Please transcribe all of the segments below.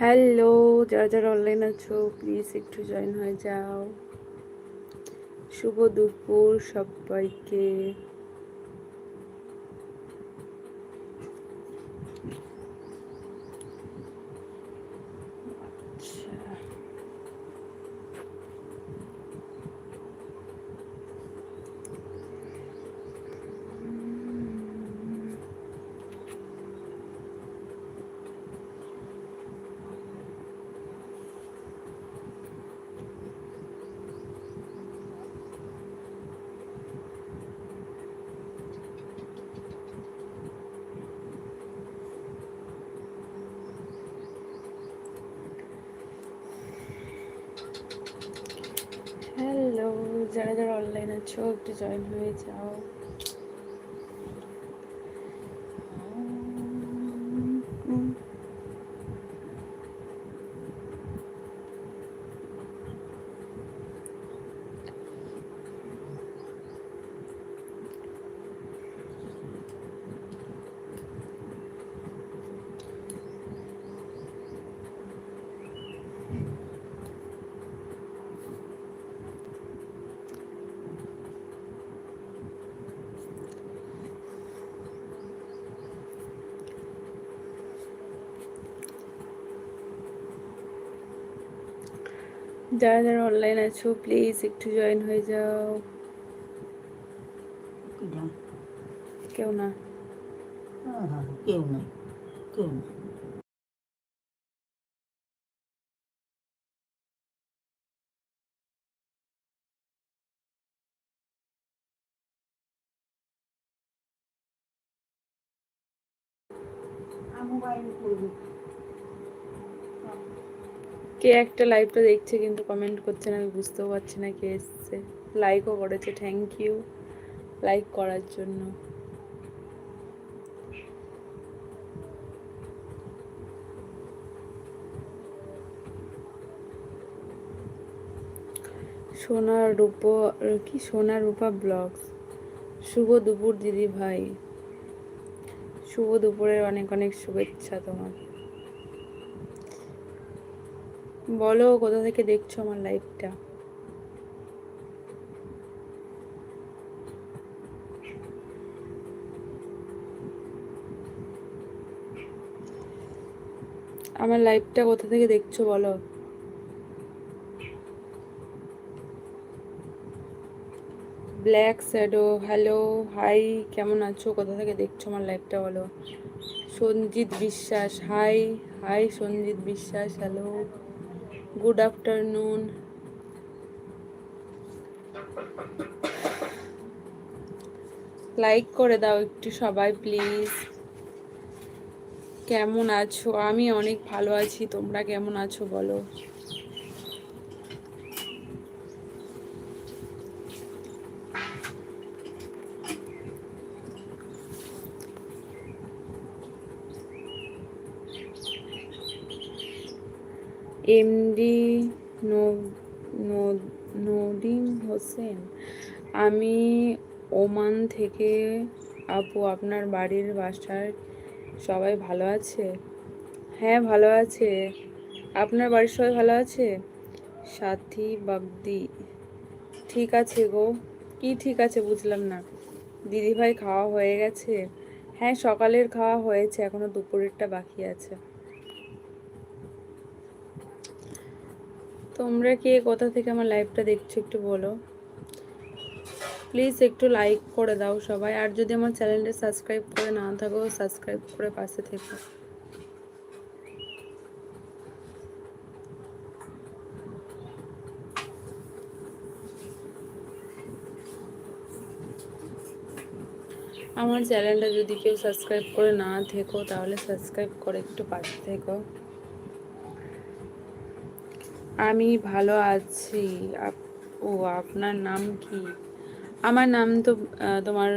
Hello যারা যারা online আছো প্লিজ একটু জয়েন হয়ে যাও। শুভ দুপুর সবাইকে আচ্ছা হ্যালো যারা যারা অনলাইন আছো একটু জয়েন হয়ে যাও। যারা যারা অনলাইন আছো প্লিজ একটু জয়েন হয়ে যাও। কিরম? কেউ না? আহা, কেউ নাই কেউ নাই কে একটা লাইভটা দেখছে কিন্তু কমেন্ট করছে না, আমি বুঝতেও পারছি না কে এসছে। লাইকও করেছে থ্যাংক ইউ লাইক করার জন্য। সোনা রূপ, কি? সোনা রূপা ব্লগস শুভ দুপুর দিদি ভাই। শুভ দুপুরের অনেক অনেক শুভেচ্ছা তোমার। বলো কোথা থেকে দেখছ আমার লাইভটা আমার লাইভটা কোথা থেকে দেখছ বলো? ব্ল্যাক শ্যাডো হ্যালো হাই কেমন আছো? কোথা থেকে দেখছ আমার লাইভটা বলো? সঞ্জিত বিশ্বাস হাই হাই সঞ্জিত বিশ্বাস হ্যালো গুড আফটারনুন লাইক করে দাও একটু সবাই প্লিজ কেমন আছো? আমি অনেক ভালো আছি, তোমরা কেমন আছো বলো? এমডি নদিম হোসেন। আমি ওমান থেকে। আপু, আপনার বাড়ির বাসার সবাই ভালো আছে? হ্যাঁ ভালো আছে। আপনার বাড়ির সবাই ভালো আছে? সাথী বাগদি। ঠিক আছে গো। কি ঠিক আছে বুঝলাম না। দিদিভাই খাওয়া হয়ে গেছে। হ্যাঁ সকালের খাওয়া হয়েছে। এখনও দুপুরেরটা বাকি আছে। তোমরা কে কোথা থেকে আমার লাইভটা দেখছ একটু বলো? প্লিজ একটু লাইক করে দাও সবাই, আর যদি আমার চ্যানেলটা সাবস্ক্রাইব করে না থাকো সাবস্ক্রাইব করে পাশে থেকো। আমার চ্যানেলটা যদি কেউ সাবস্ক্রাইব করে না থেকো, তাহলে সাবস্ক্রাইব করে একটু পাশে থেকো। আমি ভালো আছি। ও, আপনার নাম কি? আমার নাম তো তোমার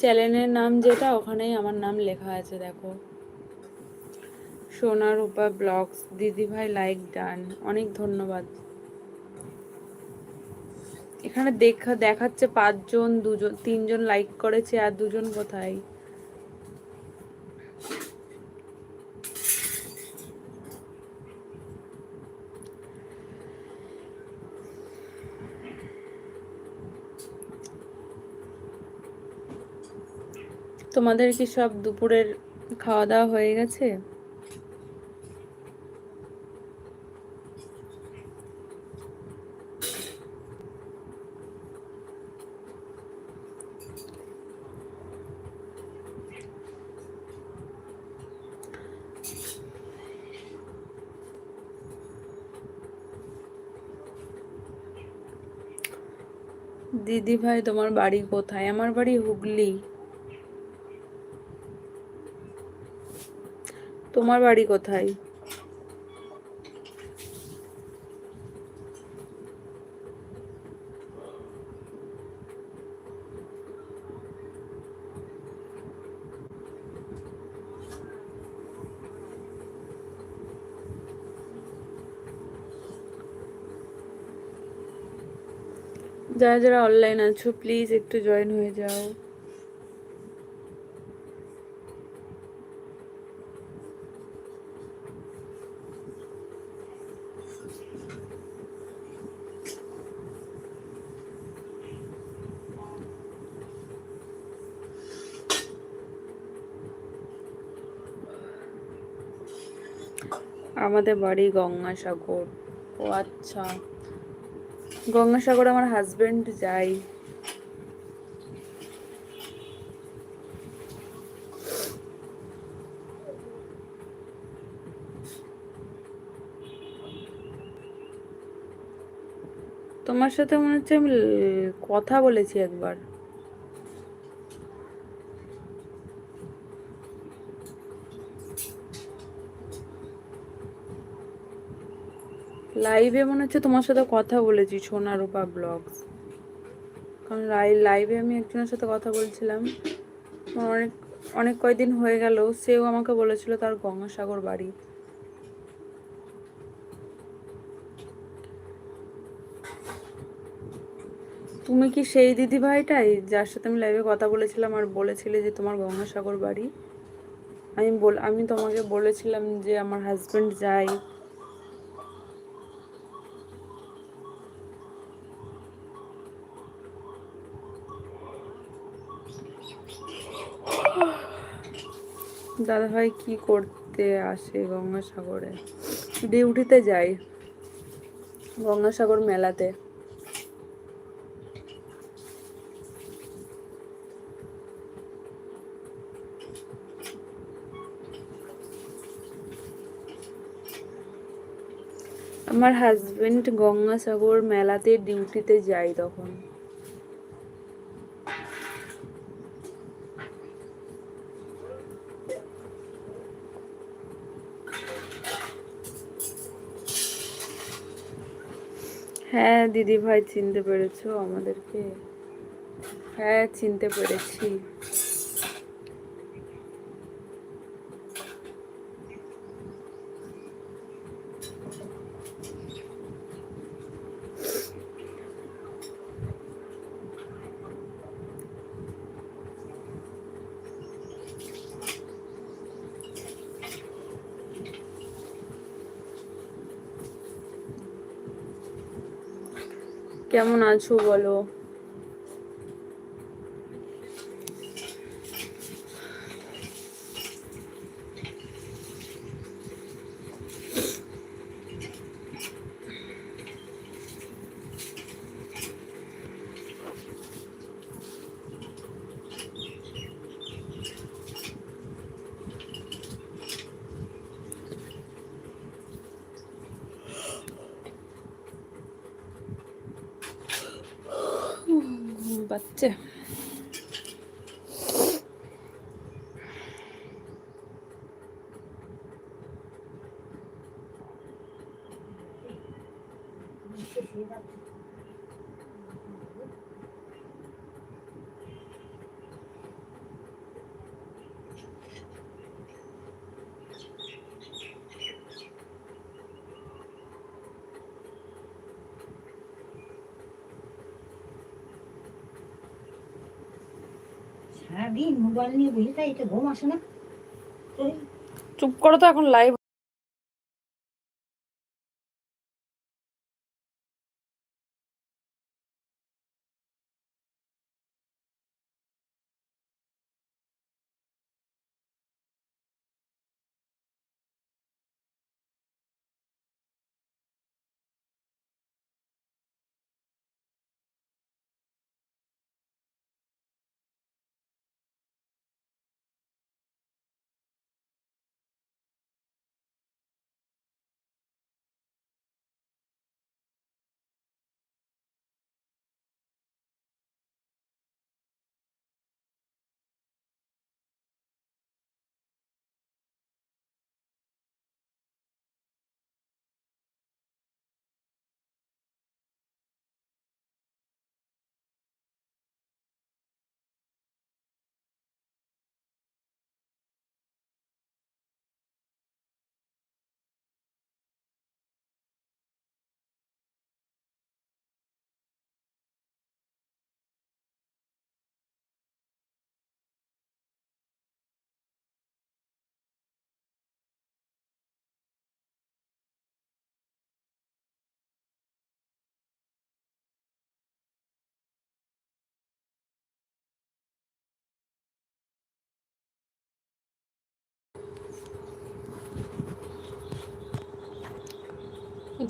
চ্যানেলের নাম যেটা, ওখানেই আমার নাম লেখা আছে, দেখো। সোনা রূপা ব্লগস দিদি ভাই লাইক ডান, অনেক ধন্যবাদ। এখানে দেখা, দেখাচ্ছে পাঁচজন, দুজন, তিনজন লাইক করেছে, আর দুজন কোথায়? তোমাদের কি সব দুপুরের খাওয়া দাওয়া হয়ে গেছে? দিদি ভাই তোমার বাড়ি কোথায়? আমার বাড়ি হুগলি। তোমার বাড়ি কোথায়? যারা যারা অনলাইন আছো প্লিজ একটু জয়েন হয়ে যাও। আমাদের বাড়ি গঙ্গাসাগর। ও আচ্ছা। গঙ্গাসাগর আমার হাজবেন্ড যাই তোমার সাথে মনে হচ্ছে আমি কথা বলেছি একবার। লাইভে মনে হচ্ছে তোমার সাথে কথা বলেছি, সোনা রূপা ব্লগস কারণ লাইভে আমি একজনের সাথে কথা বলছিলাম। অনেক অনেক কয়দিন হয়ে গেল, সেও আমাকে বলেছিল তার গঙ্গাসাগর বাড়ি। তুমি কি সেই দিদি ভাইটাই যার সাথে আমি লাইভে কথা বলেছিলাম আর বলেছিলে যে তোমার গঙ্গাসাগর বাড়ি? আমি বল আমি তোমাকে বলেছিলাম যে আমার হাজব্যান্ড যায়। দাদাভাই কি করতে আসে গঙ্গাসাগরে? ডিউটিতে যাই গঙ্গাসাগর মেলাতে। আমার হাজবেন্ড গঙ্গাসাগর মেলাতে ডিউটিতে যায় তখন। হ্যাঁ দিদি ভাই চিনতে পেরেছ আমাদেরকে। হ্যাঁ চিনতে পেরেছি। কেমন আছো বলো? পাচ্ছে। সারাদিন মোবাইল নিয়ে বসে তাই এটা ঘুম আসে না। চুপ করো তো এখন লাইভ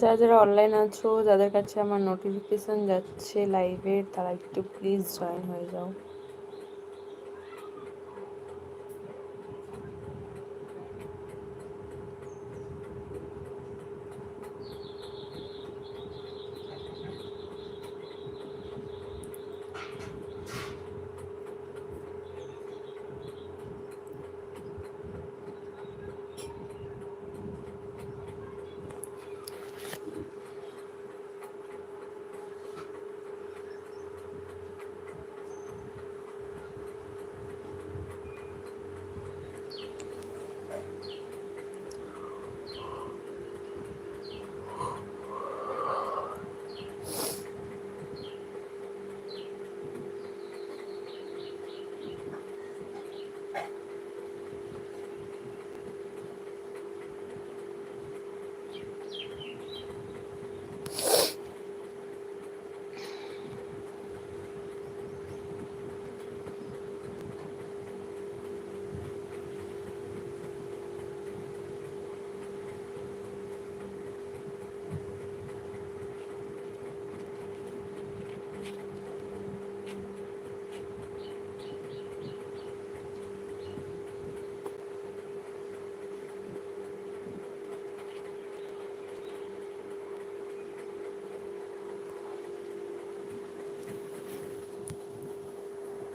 যারা যারা অনলাইন আছো, যাদের কাছে আমার নোটিফিকেশান যাচ্ছে লাইভের তারা একটু প্লিজ জয়েন হয়ে যাও।